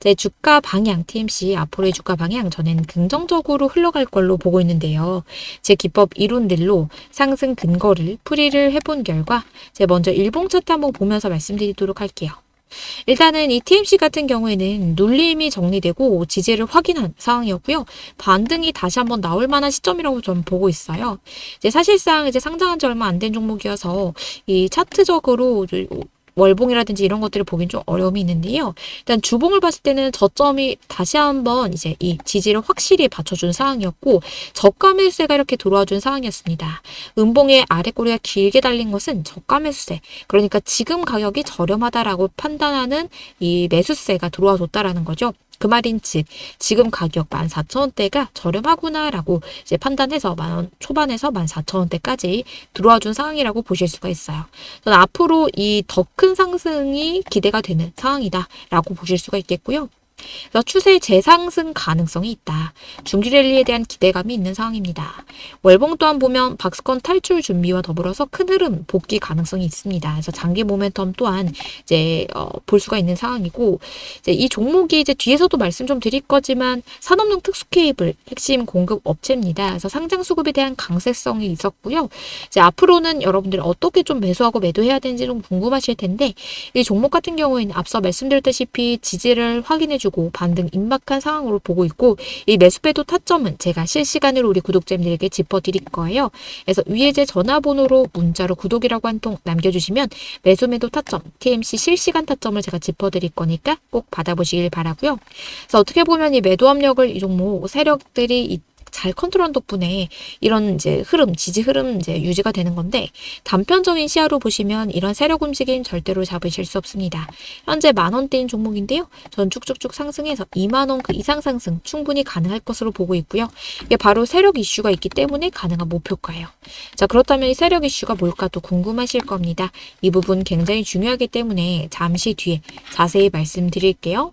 제 주가 방향, TMC 앞으로의 주가 방향 저는 긍정적으로 흘러갈 걸로 보고 있는데요. 제 기법 이론들로 상승 근거를 풀이를 해본 결과 제 먼저 일봉 차트 한번 보면서 말씀드리도록 할게요. 일단은 이 TMC 같은 경우에는 눌림이 정리되고 지지를 확인한 상황이었고요. 반등이 다시 한번 나올 만한 시점이라고 저는 보고 있어요. 이제 사실상 이제 상장한 지 얼마 안 된 종목이어서 이 차트적으로 월봉이라든지 이런 것들을 보긴 좀 어려움이 있는데요. 일단 주봉을 봤을 때는 저점이 다시 한번 이제 이 지지를 확실히 받쳐준 상황이었고 저가 매수세가 이렇게 들어와준 상황이었습니다. 음봉의 아래 꼬리가 길게 달린 것은 저가 매수세. 그러니까 지금 가격이 저렴하다라고 판단하는 이 매수세가 들어와 줬다라는 거죠. 그 말인 즉 지금 가격 14,000원대가 저렴하구나라고 이제 판단해서 만원 초반에서 14,000원대까지 들어와 준 상황이라고 보실 수가 있어요. 저는 앞으로 이 더 큰 상승이 기대가 되는 상황이다라고 보실 수가 있겠고요. 그래서 추세 재상승 가능성이 있다. 중기 랠리에 대한 기대감이 있는 상황입니다. 월봉 또한 보면 박스권 탈출 준비와 더불어서 큰 흐름 복귀 가능성이 있습니다. 그래서 장기 모멘텀 또한 이제 어, 볼 수가 있는 상황이고 이제 이 종목이 이제 뒤에서도 말씀 좀 드릴 거지만 산업용 특수 케이블 핵심 공급 업체입니다. 그래서 상장 수급에 대한 강세성이 있었고요. 이제 앞으로는 여러분들 어떻게 좀 매수하고 매도해야 되는지 좀 궁금하실 텐데 이 종목 같은 경우에는 앞서 말씀드렸다시피 지지를 확인해 주고 반등 임박한 상황으로 보고 있고 이 매수배도 타점은 제가 실시간으로 우리 구독자님들에게 짚어드릴 거예요. 그래서 위에 제 전화번호로 문자로 구독이라고 한 통 남겨주시면 매수 매도 타점 TMC 실시간 타점을 제가 짚어드릴 거니까 꼭 받아보시길 바라고요. 그래서 어떻게 보면 이 매도 압력을 이 종목 세력들이 잘 컨트롤한 덕분에 이런 이제 흐름, 지지 흐름 이제 유지가 되는 건데 단편적인 시야로 보시면 이런 세력 움직임 절대로 잡으실 수 없습니다. 현재 만 원대인 종목인데요. 전 쭉쭉쭉 상승해서 2만 원 그 이상 상승 충분히 가능할 것으로 보고 있고요. 이게 바로 세력 이슈가 있기 때문에 가능한 목표가예요. 자, 그렇다면 이 세력 이슈가 뭘까 또 궁금하실 겁니다. 이 부분 굉장히 중요하기 때문에 잠시 뒤에 자세히 말씀드릴게요.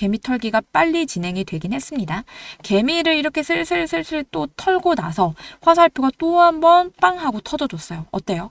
개미 털기가 빨리 진행이 되긴 했습니다. 개미를 이렇게 슬슬슬슬 또 털고 나서 화살표가 또 한 번 빵 하고 터져줬어요. 어때요?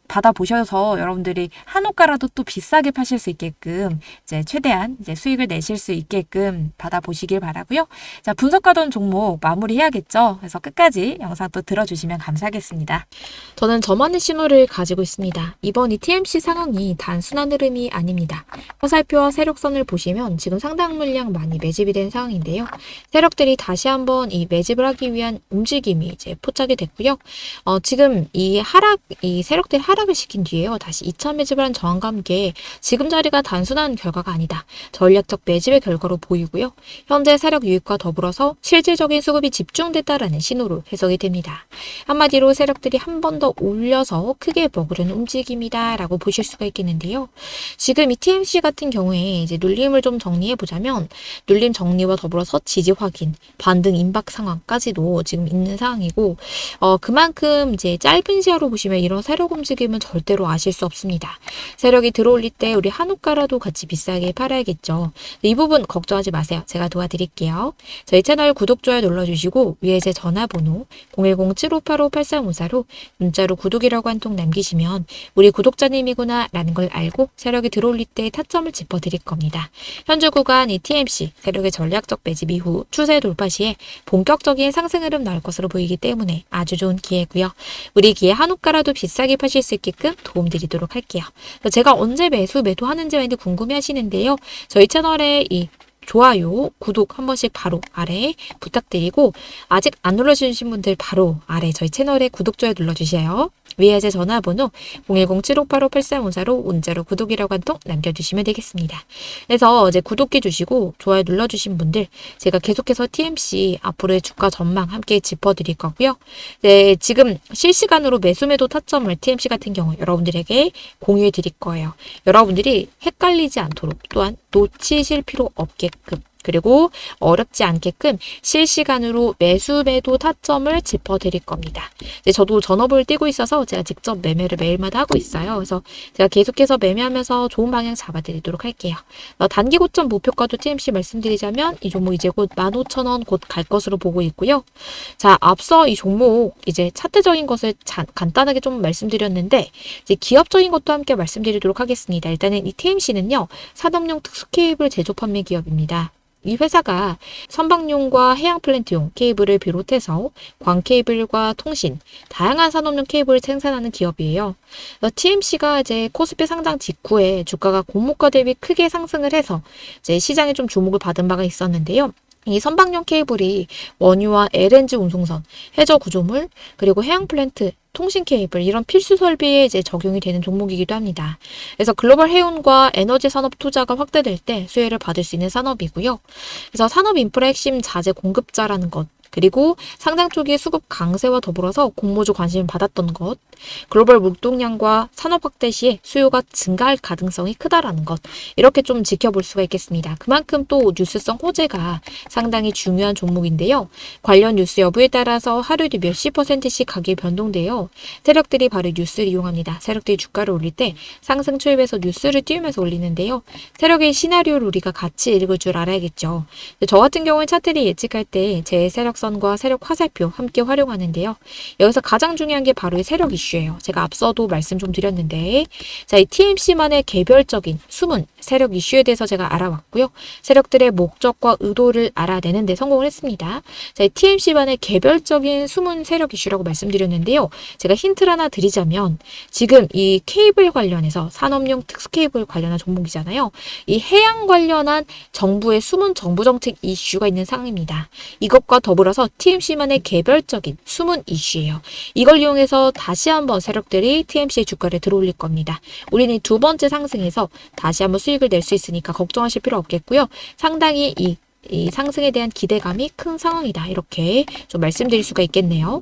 받아보셔서 여러분들이 한옥가라도 또 비싸게 파실 수 있게끔 이제 최대한 이제 수익을 내실 수 있게끔 받아보시길 바라고요. 자, 분석하던 종목 마무리해야겠죠. 그래서 끝까지 영상 또 들어주시면 감사하겠습니다. 저는 저만의 신호를 가지고 있습니다. 이번 이 TMC 상황이 단순한 흐름이 아닙니다. 화살표와 세력선을 보시면 지금 상당 물량 많이 매집이 된 상황인데요. 세력들이 다시 한번 이 매집을 하기 위한 움직임이 이제 포착이 됐고요. 어, 지금 이 하락, 이 세력들 하락 을 시킨 뒤에요. 다시 2차 매집을 한 저항과 함께 지금 자리가 단순한 결과가 아니다. 전략적 매집의 결과로 보이고요. 현재 세력 유입과 더불어서 실질적인 수급이 집중됐다라는 신호로 해석이 됩니다. 한마디로 세력들이 한 번 더 올려서 크게 먹으려는 움직임이다라고 보실 수가 있겠는데요. 지금 이 TMC 같은 경우에 이제 눌림을 좀 정리해 보자면 눌림 정리와 더불어서 지지 확인, 반등 임박 상황까지도 지금 있는 상황이고 어 그만큼 이제 짧은 시야로 보시면 이런 세력 움직임 은 절대로 아실 수 없습니다. 세력이 들어올릴 때 우리 한우가라도 같이 비싸게 팔아야겠죠. 이 부분 걱정하지 마세요. 제가 도와드릴게요. 저희 채널 구독, 좋아요 눌러주시고 위에 제 전화번호 010-7585-8354로 문자로 구독이라고 한 통 남기시면 우리 구독자님이구나 라는 걸 알고 세력이 들어올릴 때 타점을 짚어드릴 겁니다. 현재 구간 이 TMC 세력의 전략적 매집 이후 추세 돌파 시에 본격적인 상승 흐름 나올 것으로 보이기 때문에 아주 좋은 기회고요. 우리 기회 한우가라도 비싸게 파실 수 있게끔 도움드리도록 할게요. 제가 언제 매수 매도하는지 많이 궁금해 하시는데요. 저희 채널에 이 좋아요, 구독 한 번씩 바로 아래 부탁드리고 아직 안 눌러주신 분들 바로 아래 저희 채널에 구독, 좋아요 눌러주세요. 위에 제 전화번호 010-7585-8354로 문자로 구독이라고 한 통 남겨주시면 되겠습니다. 그래서 이제 구독해 주시고 좋아요 눌러주신 분들 제가 계속해서 TMC 앞으로의 주가 전망 함께 짚어드릴 거고요. 네, 지금 실시간으로 매수 매도 타점을 TMC 같은 경우 여러분들에게 공유해 드릴 거예요. 여러분들이 헷갈리지 않도록 또한 놓치실 필요 없게끔 그리고 어렵지 않게끔 실시간으로 매수 매도 타점을 짚어드릴 겁니다. 이제 저도 전업을 뛰고 있어서 제가 직접 매매를 매일마다 하고 있어요. 그래서 제가 계속해서 매매하면서 좋은 방향 잡아드리도록 할게요. 어, 단기 고점 목표가도 TMC 말씀드리자면 이 종목 이제 곧 15,000원 곧 갈 것으로 보고 있고요. 자, 앞서 이 종목 이제 차트적인 것을 자, 간단하게 좀 말씀드렸는데 이제 기업적인 것도 함께 말씀드리도록 하겠습니다. 일단은 이 TMC는요. 산업용 특수 케이블 제조 판매 기업입니다. 이 회사가 선박용과 해양 플랜트용 케이블을 비롯해서 광 케이블과 통신, 다양한 산업용 케이블을 생산하는 기업이에요. TMC가 이제 코스피 상장 직후에 주가가 공모가 대비 크게 상승을 해서 이제 시장에 좀 주목을 받은 바가 있었는데요. 이 선박용 케이블이 원유와 LNG 운송선, 해저 구조물, 그리고 해양 플랜트, 통신 케이블 이런 필수 설비에 이제 적용이 되는 종목이기도 합니다. 그래서 글로벌 해운과 에너지 산업 투자가 확대될 때 수혜를 받을 수 있는 산업이고요. 그래서 산업 인프라 핵심 자재 공급자라는 것 그리고 상장 초기에 수급 강세와 더불어서 공모주 관심을 받았던 것, 글로벌 물동량과 산업 확대 시에 수요가 증가할 가능성이 크다라는 것, 이렇게 좀 지켜볼 수가 있겠습니다. 그만큼 또 뉴스성 호재가 상당히 중요한 종목인데요. 관련 뉴스 여부에 따라서 하루에도 몇십 퍼센트씩 가격이 변동돼요. 세력들이 바로 뉴스를 이용합니다. 세력들이 주가를 올릴 때 상승 초입에서 뉴스를 띄우면서 올리는데요. 세력의 시나리오를 우리가 같이 읽을 줄 알아야겠죠. 저 같은 경우는 차트를 예측할 때 제 세력 선과 세력 화살표 함께 활용하는데요. 여기서 가장 중요한 게 바로 이 세력 이슈예요. 제가 앞서도 말씀 좀 드렸는데 자, 이 TMC만의 개별적인 숨은 세력 이슈에 대해서 제가 알아왔고요. 세력들의 목적과 의도를 알아내는 데 성공을 했습니다. 자, 이 TMC만의 개별적인 숨은 세력 이슈라고 말씀드렸는데요. 제가 힌트를 하나 드리자면 지금 이 케이블 관련해서 산업용 특수 케이블 관련한 종목이잖아요. 이 해양 관련한 정부의 숨은 정부 정책 이슈가 있는 상황입니다. 이것과 더불어 서 TMC만의 개별적인 숨은 이슈예요. 이걸 이용해서 다시 한번 세력들이 TMC의 주가를 들어올릴 겁니다. 우리는 두 번째 상승에서 다시 한번 수익을 낼 수 있으니까 걱정하실 필요 없겠고요. 상당히 이, 이 상승에 대한 기대감이 큰 상황이다. 이렇게 좀 말씀드릴 수가 있겠네요.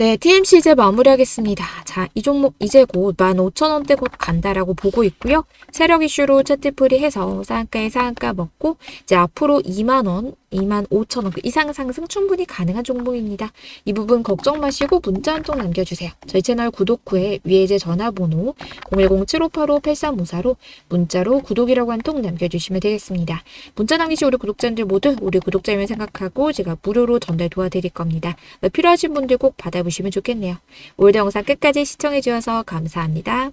네, TMC 이제 마무리하겠습니다. 자, 이 종목 이제 곧 15,000원대 곧 간다라고 보고 있고요. 세력 이슈로 채티풀이 해서 상한가에 상한가 먹고 이제 앞으로 2만원, 2만 5천 원 그 이상 상승 충분히 가능한 종목입니다. 이 부분 걱정 마시고 문자 한 통 남겨주세요. 저희 채널 구독 후에 위에 제 전화번호 010-7585-8354로 문자로 구독이라고 한 통 남겨주시면 되겠습니다. 문자 남기신 우리 구독자님들 모두 우리 구독자임을 생각하고 제가 무료로 전달 도와드릴 겁니다. 필요하신 분들 꼭 받아보시면 좋겠네요. 오늘도 영상 끝까지 시청해주셔서 감사합니다.